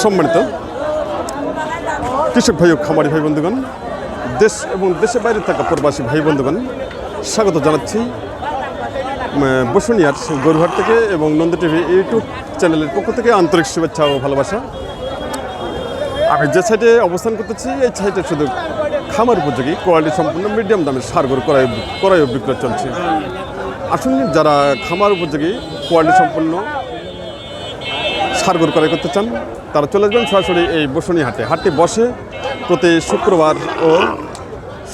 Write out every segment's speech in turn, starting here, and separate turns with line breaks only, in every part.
সম্মানিত কৃষক ভাই ও খামারি ভাই বন্ধুগণ, দেশ এবং দেশের বাইরে থাকা প্রবাসী ভাই বন্ধুগণ, স্বাগত জানাচ্ছি বসুনিয়ার গরুহাট থেকে এবং নন্দী টিভি ইউটিউব চ্যানেলের পক্ষ থেকে আন্তরিক শুভেচ্ছা ও ভালোবাসা। আমি যে সাইডে অবস্থান করতেছি, এই সাইডে শুধু খামার উপযোগী, কোয়ালিটি সম্পূর্ণ মিডিয়াম দামের সার, গরু ক্রয় ক্রয় বিক্রয় চলছে। আসুন, যারা খামার উপযোগী, কোয়ালিটি সম্পূর্ণ সার গরু ক্রয় করতে চান, তারা চলে আসবেন সরাসরি এই বসুনি হাটে হাটটি বসে প্রতি শুক্রবার ও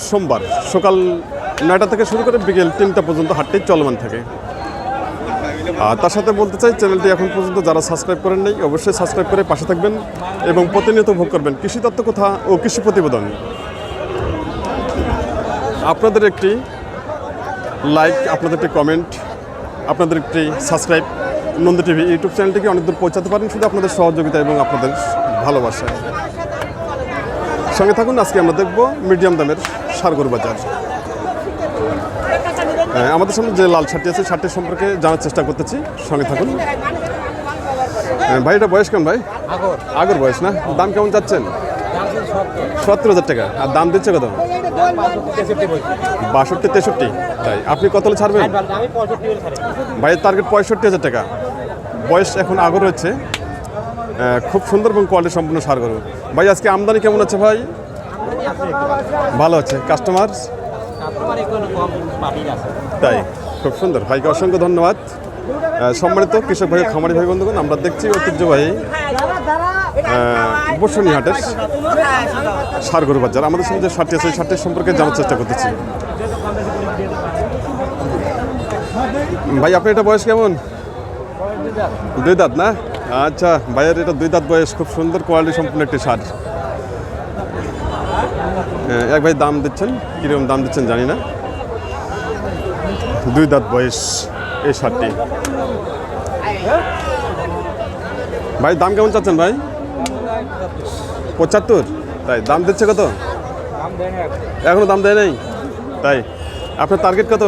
সোমবার সকাল নয়টা থেকে শুরু করে বিকেল তিনটা পর্যন্ত হাটটি চলমান থাকে। আর তার সাথে বলতে চাই, চ্যানেলটি এখন পর্যন্ত যারা সাবস্ক্রাইব করেন নাই, অবশ্যই সাবস্ক্রাইব করে পাশে থাকবেন এবং প্রতিনিয়ত ভোগ করবেন কৃষি তত্ত্ব কথা ও কৃষি প্রতিবেদন। আপনাদের একটি লাইক আপনাদের একটি কমেন্ট আপনাদের একটি সাবস্ক্রাইব নন্দী টিভি ইউটিউব চ্যানেলটিকে অনেক দূর পৌঁছাতে পারেন শুধু আপনাদের সহযোগিতা এবং আপনাদের ভালোবাসা। সঙ্গে থাকুন আজকে আমরা দেখব মিডিয়াম দামের সারগর বাজার। হ্যাঁ, আমাদের সামনে যে লাল শার্টটি আছে শার্টের সম্পর্কে জানার চেষ্টা করতেছি। সঙ্গে থাকুন। হ্যাঁ, ভাই এটা বয়স কেমন ভাই?
আগর।
বয়স না? দাম কেমন যাচ্ছেন
দামছেন সত্তর
হাজার টাকা। আর দাম দিচ্ছে কত? বাষট্টি তেষট্টি। তাই আপনি কত হলে ছাড়বেন? ভাইয়ের টার্গেট পঁয়ষট্টি হাজার টাকা। বয়স এখন আগর রয়েছে খুব সুন্দর এবং কোয়ালিটি সম্পূর্ণ সার গরু। ভাই, আজকে আমদানি কেমন আছে ভাই? ভালো আছে কাস্টমার
আপনার
তাই, খুব সুন্দর। ভাইকে অসংখ্য ধন্যবাদ। সম্মানিত কৃষক ভাই, খামারি ভাই, বন্ধুগণ, আমরা দেখছি ঐতিহ্যবাহী বসুনি হাটের সার গরু বাজার। আমাদের সঙ্গে যে আছে শার্টের সম্পর্কে জানার চেষ্টা করতেছি। ভাই আপনি এটা বয়স কেমন? দুই দাঁত। না? আচ্ছা ভাইয়ের এটা দুই দাঁত বয়স খুব সুন্দর কোয়ালিটি সম্পূর্ণ একটি সার এক ভাই দাম দিচ্ছেন? কীরকম দাম দিচ্ছেন জানি না। দুই দাঁত বয়স এই শার্টটি। ভাই দাম কেমন চাচ্ছেন ভাই? পঁচাত্তর? তাই দাম দিচ্ছে কত? এখনও। দাম দেয় নাই? তাই আপনার টার্গেট কত?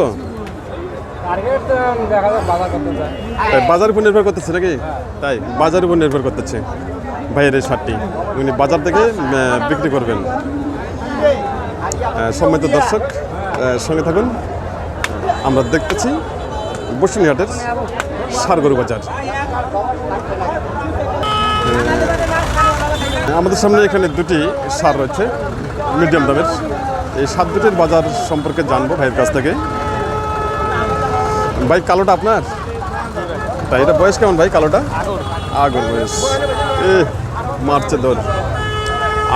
টার্গেট দেখা যায় বাজার করতে যায়।
তাই বাজার উপর নির্ভর করতেছে নাকি? তাই বাজার উপর নির্ভর করতেছে। ভাইয়ের এই শার্টটি। উনি বাজার থেকে বিক্রি করবেন। সম্মানিত দর্শক সঙ্গে থাকুন। আমরা দেখতেছি বসুনিহাটের সারগরু বাজার। আমাদের সামনে এখানে দুটি সার রয়েছে, মিডিয়াম দামের। এই সার দুটির বাজার সম্পর্কে জানব ভাইয়ের কাছ থেকে। ভাই, কালোটা আপনার? তাই এটা বয়স কেমন ভাই, কালোটা? আগর বয়স। এ মার্চে দর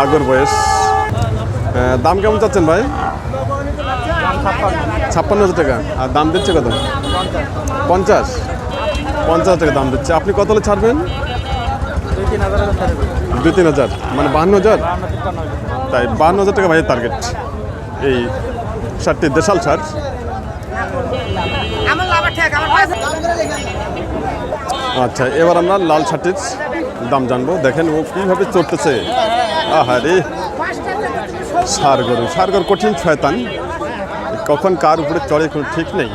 আগর বয়স। দাম কেমন চাচ্ছেন ভাই? ছাপ্পান্ন হাজার টাকা। আর দাম দিচ্ছে কত? পঞ্চাশ। পঞ্চাশ টাকা দাম দিচ্ছে। আপনি কত ছাড়বেন?
দুই তিন হাজার।
দুই তিন হাজার মানে বাহান্ন হাজার? তাই বাহান্ন হাজার টাকা ভাইয়ের টার্গেট এই শার্টটি দেশাল শার্ট
আমার লাভ ঠেক আমার পয়সা
আচ্ছা এবার আমরা লাল শার্টের দাম জানব। দেখেন ও কীভাবে চড়তেছে আহা রে সার গরু সার গরু কঠিন শয়তান। কখন কার উপরে চড়ে কোনো ঠিক নেই।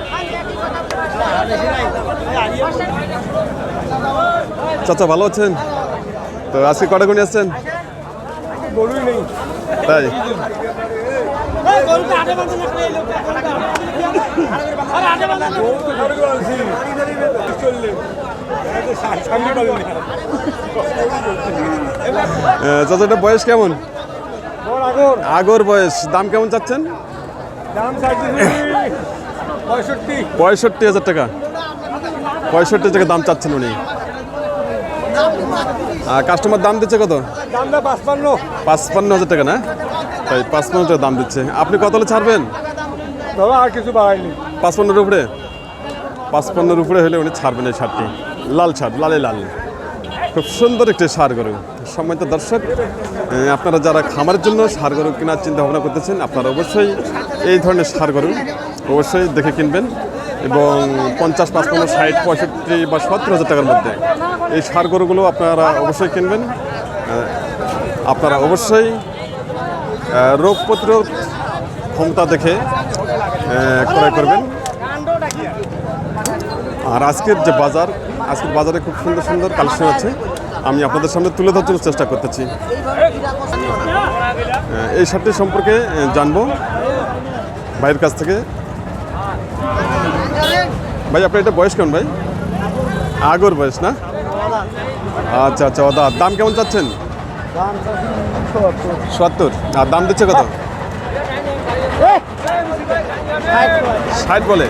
চাচা, ভালো আছেন? তো আজকে কটা গুণে আসছেন তাই। আহ, চাচা এটা বয়স কেমন?
আগর।
বয়স। দাম কেমন চাচ্ছেন?
পঁয়ষট্টি।
হাজার টাকা। পঁয়ষট্টি টাকা দাম চাচ্ছেন উনি। কাস্টমার দাম দিচ্ছে কত?
পাঁচপান্ন।
হাজার টাকা না? তাই পাঁচপান্ন টাকা দাম দিচ্ছে। আপনি কত ছাড়বেন?
ধরো আর কিছু বাড়াইনি
পাঁচপান্নর উপরে? পাঁচপান্নর উপরে হলে উনি ছাড়বেন এই শার্টটি লাল শার্ট লালে লাল। খুব সুন্দর একটি সার গরু। সম্মানিত দর্শক আপনারা যারা খামারের জন্য সার গরু কেনার চিন্তা ভাবনা করতেছেন, আপনারা অবশ্যই এই ধরনের সার গরু অবশ্যই দেখে কিনবেন এবং পঞ্চাশ পাঁচপান্ন ষাট, পঁয়ষট্টি বা সত্তর হাজার টাকার মধ্যে এই সার গরুগুলো আপনারা অবশ্যই কিনবেন। আপনারা অবশ্যই রোগ প্রতিরোধ ক্ষমতা দেখে ক্রয় করবেন। আর আজকের যে বাজার আজকের বাজারে খুব সুন্দর সুন্দর কালেকশন আছে। আমি আপনাদের সামনে তুলে ধরার জন্য চেষ্টা করতেছি। এই শার্টটি সম্পর্কে জানব। ভাইয়ের কাছ থেকে। ভাই আপনার এটা বয়স কেমন ভাই? আগর বয়স না? আচ্ছা আচ্ছা দাম কেমন চাচ্ছেন? সত্তর। আর দাম দিচ্ছে কত? ষাট বলে?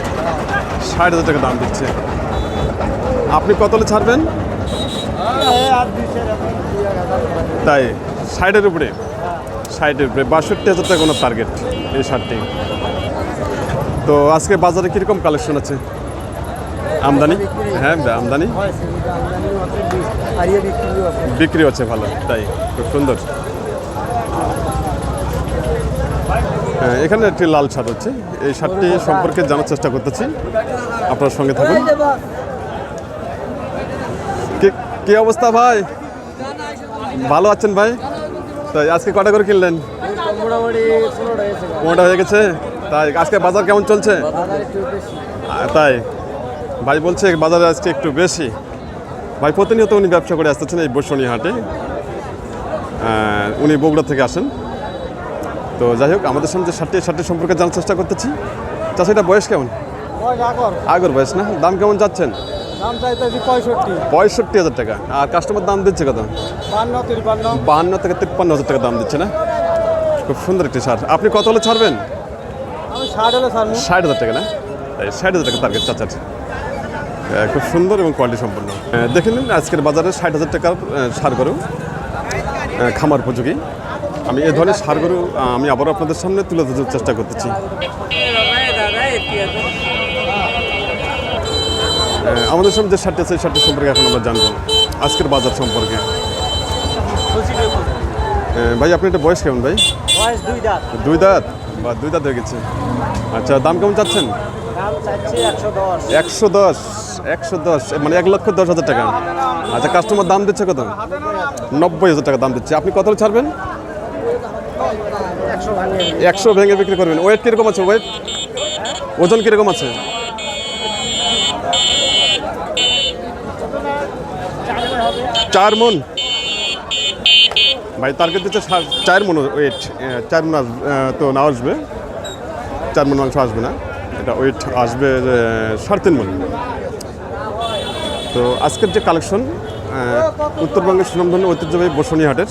ষাট হাজার টাকা দাম দিচ্ছে। আপনি কত হলে ছাড়বেন? তাই ষাটের উপরে? ষাটের উপরে বাষট্টি হাজার টাকা কোনো টার্গেট এই শার্টটি তো আজকে বাজারে কীরকম কালেকশন আছে? আমদানি? হ্যাঁ আমদানি? বিক্রি হচ্ছে ভালো তাই খুব সুন্দর হ্যাঁ, এখানে একটি লাল শার্ট হচ্ছে এই শার্টটি সম্পর্কে জানার চেষ্টা করতেছি। আপনার সঙ্গে থাকুন। কি- অবস্থা ভাই? ভালো আছেন ভাই? তাই আজকে কটা করে কিনলেন?
পনেরোটা
হয়ে গেছে। তাই আজকে বাজার কেমন চলছে? তাই। ভাই বলছে বাজারে আজকে একটু বেশি। ভাই প্রতিনিয়ত উনি ব্যবসা করে আসতেছেন এই বসুনি হাটে উনি বগুড়া থেকে আসেন। তো যাই হোক আমাদের সামনে ষাটটি ষাটটি সম্পর্কে জানার চেষ্টা করতেছি। চাষিটা বয়স কেমন?
আগর।
বয়স না? দাম কেমন যাচ্ছেন
পঁয়ষট্টি।
হাজার টাকা। আর কাস্টমার দাম দিচ্ছে কত?
বান্ন
বাহান্ন থেকে তিপ্পান্ন হাজার টাকা দাম দিচ্ছে না? খুব সুন্দর একটি সার। আপনি কত হলে ছাড়বেন?
আমি ষাট
হাজার টাকা না? ষাট হাজার টাকা টার্গেট চাচার। খুব সুন্দর এবং কোয়ালিটি সম্পন্ন। দেখে নিন আজকের বাজারে ষাট হাজার টাকার সার আহ, খামার উপযোগী। আমি এ ধরনের সারগুলো আমি আবারও আপনাদের সামনে তুলে ধরার চেষ্টা করতেছি। আমাদের সামনে যে শার্টটি আছে সেই শার্টটি সম্পর্কে এখন আমরা জানব আজকের বাজার সম্পর্কে। ভাই আপনি এটা বয়স কেমন ভাই?
দুই দাঁত।
বা দুই দাঁত হয়ে গেছে। আচ্ছা দাম কেমন চাচ্ছেন?
চাচ্ছি একশো দশ।
একশো দশ মানে এক লক্ষ দশ হাজার টাকা। আচ্ছা কাস্টমার দাম দিচ্ছে কত? নব্বই হাজার টাকা দাম দিচ্ছে। আপনি কত ছাড়বেন?
একশো
ভেঙে বিক্রি করবেন। ওয়েট কীরকম আছে? ওয়েট ওজন কীরকম আছে? চার মন। ভাই দিচ্ছে সা- চার মন ওয়েট চার মন তো না আসবে। চার মন মাংস আসবে না। এটা ওয়েট আসবে সাড়ে তিন মন। তো আজকের যে কালেকশন উত্তরবঙ্গের সুনামধন্য ঐতিহ্যবাহী বসুনি হাটের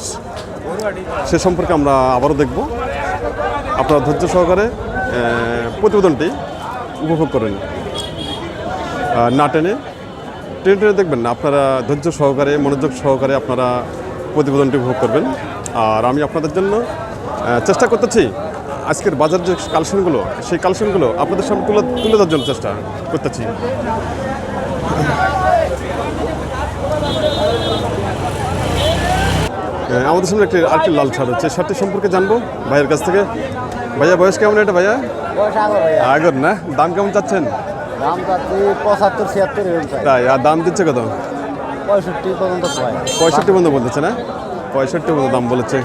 সে সম্পর্কে আমরা আবারও দেখব। আপনারা ধৈর্য সহকারে প্রতিবেদনটি উপভোগ করেন। না টেনে টেনে টেনে দেখবেন না, আপনারা ধৈর্য সহকারে, মনোযোগ সহকারে আপনারা প্রতিবেদনটি উপভোগ করবেন। আর আমি আপনাদের জন্য চেষ্টা করতেছি আজকের বাজার যে কালেকশনগুলো, সেই কালেকশনগুলো আপনাদের সামনে তুলে তুলে ধরার জন্য চেষ্টা করতেছি। আমাদের সামনে একটি আরেকটি লাল ছাড় হচ্ছে। শার্টটি সম্পর্কে জানব ভাইয়ের কাছ থেকে। ভাইয়া বয়স কেমন এটা ভাইয়া?
আগর
না? দাম কেমন চাচ্ছেন?
দাম পঁচাত্তর ছিয়াত্তর
তাই আর দাম দিচ্ছে কত?
পঁয়ষট্টি পর্যন্ত
পঁয়ষট্টি পর্যন্ত বলতেছে না? পঁয়ষট্টি পর্যন্ত দাম বলেছে।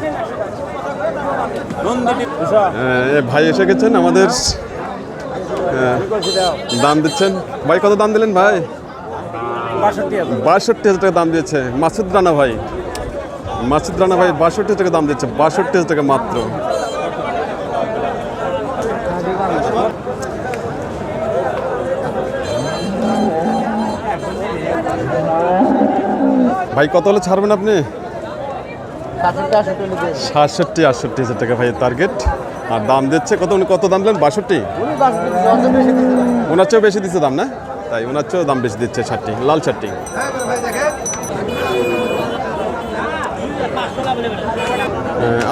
ভাই এসে গেছেন আমাদের। দাম দিচ্ছেন। ভাই কত দাম দিলেন ভাই?
বাষট্টি হাজার
টাকা দাম দিয়েছে। মাসুদ রানা ভাই। মাসুদ রানা ভাই বাষট্টি টাকা দাম দিচ্ছে বাষট্টি টাকা মাত্র। ভাই কত হলে ছাড়বেন আপনি?
সাতষট্টি
আটষট্টি হাজার টাকা ভাই টার্গেট আর দাম দিচ্ছে কত? উনি কত দাম দিলেন? বাষট্টি? ওনার চেয়েও বেশি দিচ্ছে দাম না? তাই ওনার চেয়েও দাম বেশি দিচ্ছে ষাটটি লাল ষাটটি।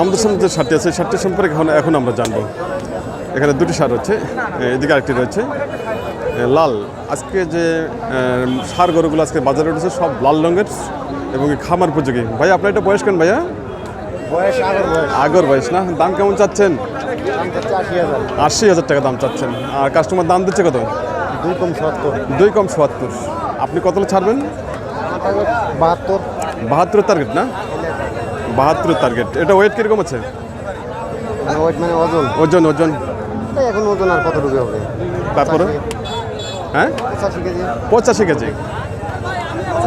আমাদের সামনে যে শার্টটি আছে শার্টটি সম্পর্কে এখন এখন আমরা জানব। এখানে দুটি সার রয়েছে এদিকে আরেকটি রয়েছে। লাল। আজকে যে সার গরুগুলো আজকে বাজারে উঠেছে সব লাল রঙের এবং খামার উপযোগী। ভাই আপনার এটা বয়স কেন ভাইয়া?
বয়স আগর বয়স।
না? দাম কেমন চাচ্ছেন?
আশি হাজার।
টাকা দাম চাচ্ছেন। আর কাস্টমার দাম দিচ্ছে কত?
দুই কম সত্তর।
দুই কম সত্তর। আপনি কত ছাড়বেন?
বাহাত্তর।
বাহাত্তরের টার্গেট না? বাহাত্তরের টার্গেট এটা ওয়েট কীরকম আছে?
ওয়েট মানে ওজন।
ওজন ওজন।
এখন ওজন আর কতটুকু হবে?
তারপরে? হ্যাঁ?
পঁচাশি কেজি।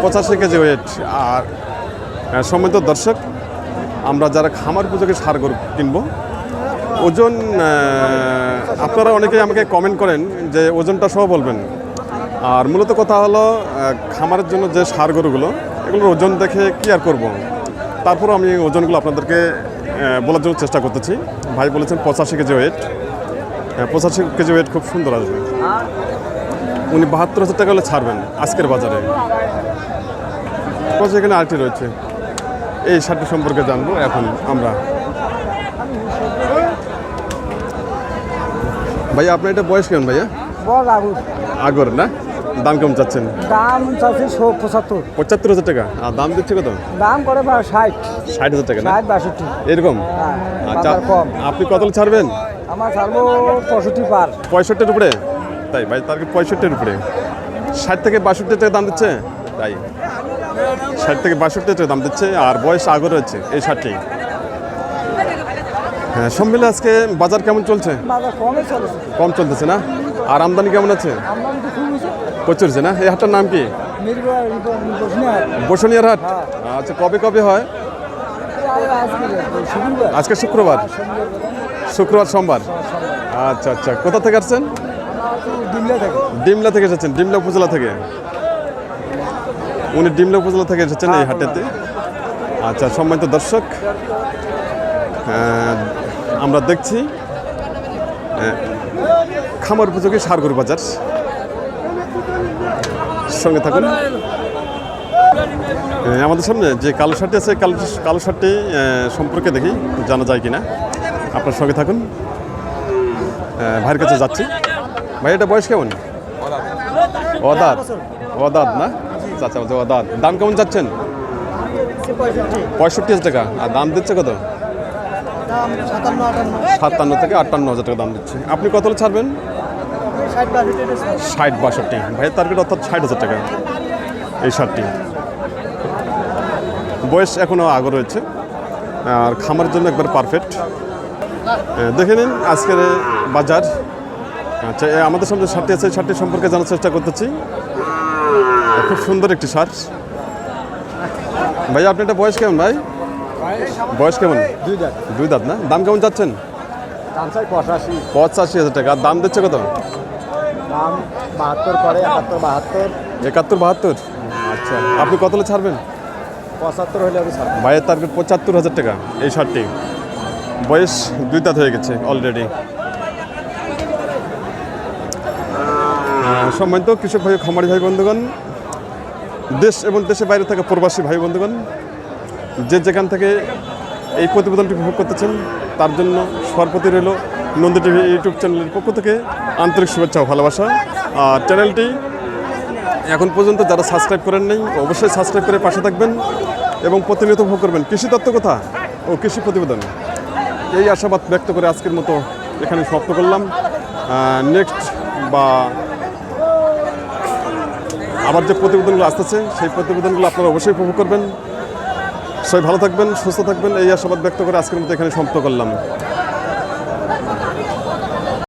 পঁচাশি কেজি। ওয়েট আর আহ, সম্মানিত দর্শক। আমরা যারা খামার পুজোকে সার গরু কিনবো ওজন আপনারা অনেকেই আমাকে কমেন্ট করেন যে ওজনটা সহ বলবেন। আর মূলত কথা হলো খামারের জন্য যে সার গরুগুলো এগুলোর ওজন দেখে কি আর করব? তারপরও আমি ওজনগুলো আপনাদেরকে বলার জন্য চেষ্টা করতেছি। ভাই বলেছেন পঁচাশি কেজি ওয়েট পঁচাশি কেজি ওয়েট খুব সুন্দর আসবে। উনি বাহাত্তর হাজার টাকা হলে ছাড়বেন আজকের বাজারে। এখানে আরেকটি রয়েছে। এই শার্টটি সম্পর্কে জানব এখন আমরা। ভাইয়া আপনার এটা বয়স কেমন ভাইয়া? আগর না? দাম কেমন চাচ্ছেন?
দাম চাচ্ছি পঁচাত্তর।
পঁচাত্তর হাজার টাকা। আর দাম দিচ্ছে কত?
দাম করে ষাট।
ষাট হাজার টাকা
ষাট বাষট্টি।
এরকম?
হ্যাঁ
আচ্ছা
কম।
আপনি কত ছাড়বেন?
আমার ছাড়বো পঁয়ষট্টি পার।
পঁয়ষট্টির উপরে? তাই ভাই তার পঁয়ষট্টির উপরে। ষাট থেকে বাষট্টি টাকা দাম দিচ্ছে? তাই। ষাট থেকে বাষট্টি টাকা দাম দিচ্ছে আর বয়স আগর রয়েছে এই ষাটটি। হ্যাঁ সব মিলে আজকে বাজার কেমন চলছে?
কম
চলতেছে না? আর আমদানি কেমন আছে?
আমদানি তো খুব হয়েছে
প্রচুর আছে না? এই হাটটার নাম কি? বসুনিয়ার হাট। আচ্ছা কবে কবে হয়?
আজকে শুক্রবার।
শুক্রবার সোমবার। আচ্ছা আচ্ছা। কোথা থেকে আসছেন? ডিমলা থেকে এসেছেন, ডিমলা উপজেলা থেকে। উনি ডিমলা উপজেলা থেকে এসেছেন এই হাটেতে। আচ্ছা সম্মানিত দর্শক আমরা দেখছি খামার উপযোগী সারগর বাজার। সঙ্গে থাকুন। আমাদের সামনে যে কালো শার্টটি আছে কালো কালো শার্টটি সম্পর্কে দেখি জানা যায় কিনা। আপনার সঙ্গে থাকুন। ভাইয়ের কাছে যাচ্ছি। ভাই এটা বয়স কেমন? অদাত। অদাত না? চাচা বলছে অদাত। দাম কেমন যাচ্ছেন পঁয়ষট্টি হাজার টাকা। আর দাম দিচ্ছে কত?
সাতান্ন
থেকে আটান্ন হাজার টাকা দাম দিচ্ছে। আপনি কত ছাড়বেন?
ষাট বাষট্টি।
ষাট বাষট্টি ভাইয়ের টার্গেট অর্থাৎ ষাট হাজার টাকা। এই শার্টটি। বয়স এখনও আগর রয়েছে। আর খামার জন্য একবার পারফেক্ট দেখে নিন আজকের বাজার। আচ্ছা আমাদের সামনে শার্টটি আছে শার্টটি সম্পর্কে জানার চেষ্টা করতেছি। খুব সুন্দর একটি শার্ট। ভাই আপনি একটা বয়স কেমন ভাই? বয়স কেমন?
দুই
দাঁত। না? দাম কেমন যাচ্ছেন
পঁচাশি।
পঁচাশি হাজার টাকা। আর দাম দিচ্ছে কত?
দাম বাহাত্তর করে একাত্তর বাহাত্তর।
একাত্তর বাহাত্তর? আচ্ছা। আপনি কতলে ছাড়বেন?
পঁচাত্তর হলে আমি ছাড়বো।
ভাইয়ের টার্গেট পঁচাত্তর হাজার টাকা এই শার্টটি। বয়স দুই দাঁত হয়ে গেছে অলরেডি সম্মানিত কৃষক ভাই খামারি ভাই বন্ধুগণ দেশ এবং দেশের বাইরে থাকা প্রবাসী ভাই বন্ধুগণ যে যেখান থেকে এই প্রতিবেদনটি উপভোগ করতেছেন তার জন্য সর্বতি রইল নন্দী টিভি ইউটিউব চ্যানেলের পক্ষ থেকে আন্তরিক শুভেচ্ছা ভালোবাসা। আর চ্যানেলটি এখন পর্যন্ত যারা সাবস্ক্রাইব করেন নাই, অবশ্যই সাবস্ক্রাইব করে পাশে থাকবেন এবং প্রতিনিয়ত ভোগ করবেন। কৃষি তত্ত্ব কথা ও কৃষি প্রতিবেদন। এই আশাবাদ ব্যক্ত করে আজকের মতো এখানে সমাপ্ত করলাম। নেক্সট বা আবার যে প্রতিবেদনগুলো আসতেছে, সেই প্রতিবেদনগুলো আপনারা অবশ্যই উপভোগ করবেন। সবাই ভালো থাকবেন, সুস্থ থাকবেন। এই আশাবাদ ব্যক্ত করে আজকের মতো এখানে সমাপ্ত করলাম।